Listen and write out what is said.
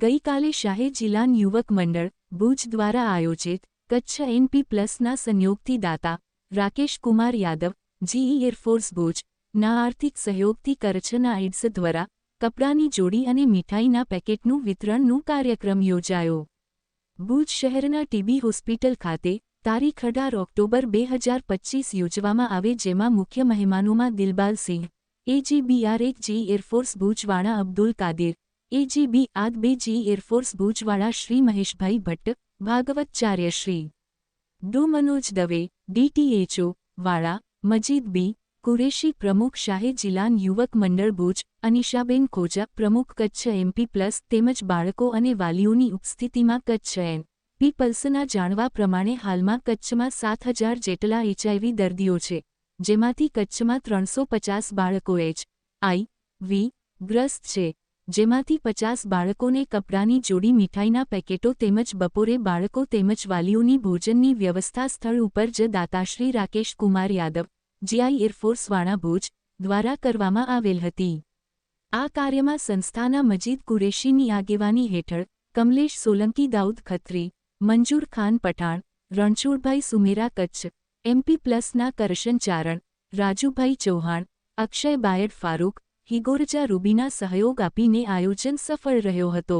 ગઈકાલે શાહે જિલ્લાન યુવક મંડળ ભુજ દ્વારા આયોજિત કચ્છ એનપી પ્લસના સંયોગથી દાતા Rakesh Kumar Yadav, GE air force Bhuj, ના આર્થિક સહયોગથી કરછના એડ્સ દ્વારા કપડાની જોડી અને મીઠાઈના પેકેટનું વિતરણનું કાર્યક્રમ યોજાયો. ભુજ શહેરના ટીબી હોસ્પિટલ ખાતે તારીખ અઢાર ઓક્ટોબર બે હજાર પચ્ચીસ યોજવામાં આવે જેમાં મુખ્ય મહેમાનોમાં દિલબાલસિંહ એજીબીઆર એક જી એરફોર્સ ભુજવાળા અબ્દુલ કાદિર એજીબી આદબેજી એરફોર્સ ભુજવાળા શ્રી મહેશભાઈ ભટ્ટ ભાગવતચાર્ય શ્રી ડો મનોજ દવે ડીટીએચઓ વાળા મજીદ બી કુરેશી પ્રમુખ શાહે જિલ્લાન યુવક મંડળ ભુજ અનિશાબેન ખોજા પ્રમુખ કચ્છ એમપી પ્લસ તેમજ બાળકો અને વાલીઓની ઉપસ્થિતિમાં કચ્છ એન પી પલ્સના જાણવા પ્રમાણે હાલમાં કચ્છમાં સાત હજાર જેટલા એચઆઈવી દર્દીઓ છે જેમાંથી કચ્છમાં ત્રણસો પચાસ બાળકો એચ આઈ વી ગ્રસ્ત છે જેમાંથી પચાસ બાળકોને કપડાની જોડી મીઠાઈના પેકેટો તેમજ બપોરે બાળકો તેમજ વાલીઓની ભોજનની વ્યવસ્થા સ્થળ ઉપર જ દાતાશ્રી રાકેશ કુમાર યાદવ, જીઆઈ એરફોર્સવાળા ભુજ, દ્વારા કરવામાં આવેલ હતી. આ કાર્યમાં સંસ્થાના મજીદ કુરેશીની આગેવાની હેઠળ કમલેશ સોલંકી, દાઉદ ખત્રી, મંજૂર ખાન પઠાણ, રણછોડભાઈ સુમેરા કચ્છ, એમપી પ્લસના કરશન ચારણ, રાજુભાઈ ચૌહાણ, અક્ષય બાયડ ફારૂક હિગોરજા રૂબીના સહયોગ આપીને આયોજન સફળ રહ્યો હતો.